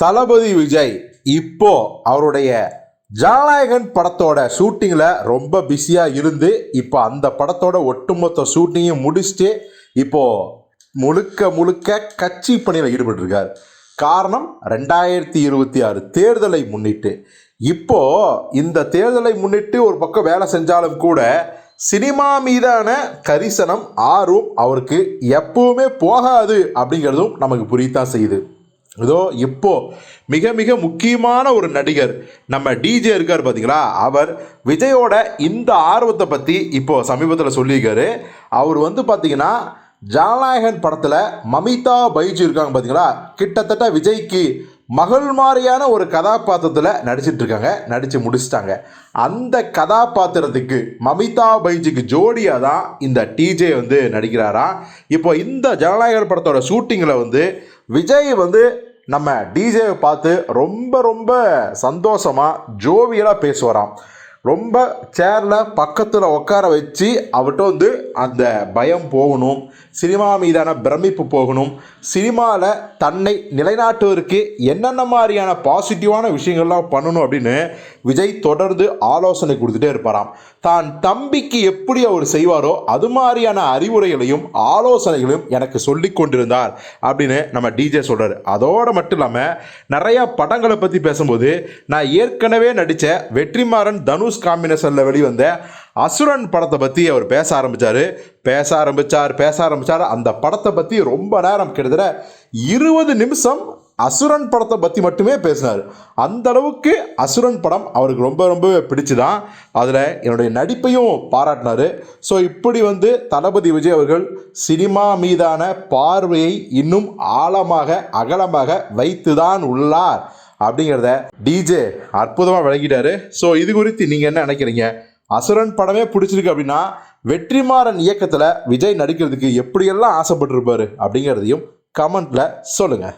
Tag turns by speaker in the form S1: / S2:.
S1: தளபதி விஜய் இப்போ அவருடைய ஜனநாயகன் படத்தோட ஷூட்டிங்கில் ரொம்ப பிஸியாக இருந்து இப்போ அந்த படத்தோட ஒட்டுமொத்த ஷூட்டிங்கையும் முடிச்சுட்டு இப்போது முழுக்க முழுக்க கட்சி பணியில் ஈடுபட்டிருக்கார். காரணம் ரெண்டாயிரத்தி இருபத்தி ஆறு தேர்தலை முன்னிட்டு. இப்போது இந்த தேர்தலை முன்னிட்டு ஒரு பக்கம் வேலை செஞ்சாலும் கூட சினிமா மீதான கரிசனம் ஆர்வம் அவருக்கு எப்பவுமே போகாது அப்படிங்கிறதும் நமக்கு புரியத்தான் செய்யுது. இதோ இப்போ மிக மிக முக்கியமான ஒரு நடிகர் நம்ம டிஜே இருக்கார் பார்த்தீங்களா அவர் விஜயோட இந்த ஆர்வத்தை பற்றி இப்போ சமீபத்தில் சொல்லியிருக்காரு. அவர் வந்து பார்த்தீங்கன்னா ஜனநாயகன் படத்தில் மமிதா பைஜு இருக்காங்க பார்த்தீங்களா கிட்டத்தட்ட விஜய்க்கு மகள் மாதிரியான ஒரு கதாபாத்திரத்தில் நடிச்சிட்டு இருக்காங்க நடித்து முடிச்சிட்டாங்க. அந்த கதாபாத்திரத்துக்கு மமிதா பைஜிக்கு ஜோடியாக தான் இந்த டிஜே வந்து நடிக்கிறாராம். இப்போ இந்த ஜனநாயகன் படத்தோட ஷூட்டிங்கில் வந்து விஜய் வந்து நம்ம டிஜேவை பார்த்து ரொம்ப ரொம்ப சந்தோஷமாக ஜோவியலாக பேசுவாராம். ரொம்ப சேரில் பக்கத்தில் உட்கார வச்சு அவர்கிட்ட வந்து அந்த பயம் போகணும். சினிமா மீதான பிரமிப்பு போகணும். சினிமாவில் தன்னை நிலைநாட்டுவதற்கு என்னென்ன மாதிரியான பாசிட்டிவான விஷயங்கள்லாம் பண்ணணும் அப்படின்னு விஜய் தொடர்ந்து ஆலோசனை கொடுத்துட்டே இருப்பாராம். தான் தம்பிக்கு எப்படி அவர் செய்வாரோ அது மாதிரியான அறிவுரைகளையும் ஆலோசனைகளையும் எனக்கு சொல்லி கொண்டிருந்தார் அப்படின்னு நம்ம டிஜே சொல்கிறார் அதோடு மட்டும் இல்லாமல் நிறையா படங்களை பற்றி பேசும்போது நான் ஏற்கனவே நடித்த வெற்றிமாறன் தனுஷ் காம்பினேஷனில் வெளிவந்த அசுரன் படத்தை பற்றி அவர் பேச ஆரம்பித்தார் பேச ஆரம்பித்தார் பேச ஆரம்பித்தார் அந்த படத்தை பற்றி ரொம்ப நேரம் கிட்டத்தட்ட இருபது நிமிஷம் அசுரன் படத்தை பற்றி மட்டுமே பேசினார். அந்த அளவுக்கு அசுரன் படம் அவருக்கு ரொம்ப ரொம்ப பிடிச்சுதான். அதில் என்னுடைய நடிப்பையும் பாராட்டினார். ஸோ இப்படி வந்து தளபதி விஜய் அவர்கள் சினிமா மீதான பார்வையை இன்னும் ஆழமாக அகலமாக வைத்துதான் உள்ளார். அப்படிங்கிறத டிஜே அற்புதமாக விளக்கிட்டாரு. ஸோ இது குறித்து நீங்கள் என்ன நினைக்கிறீங்க? அசுரன் படமே பிடிச்சிருக்கு அப்படின்னா வெற்றிமாறன் இயக்கத்தில் விஜய் நடிக்கிறதுக்கு எப்படியெல்லாம் ஆசைப்பட்டிருப்பாரு அப்படிங்கிறதையும் கமெண்ட்டில் சொல்லுங்கள்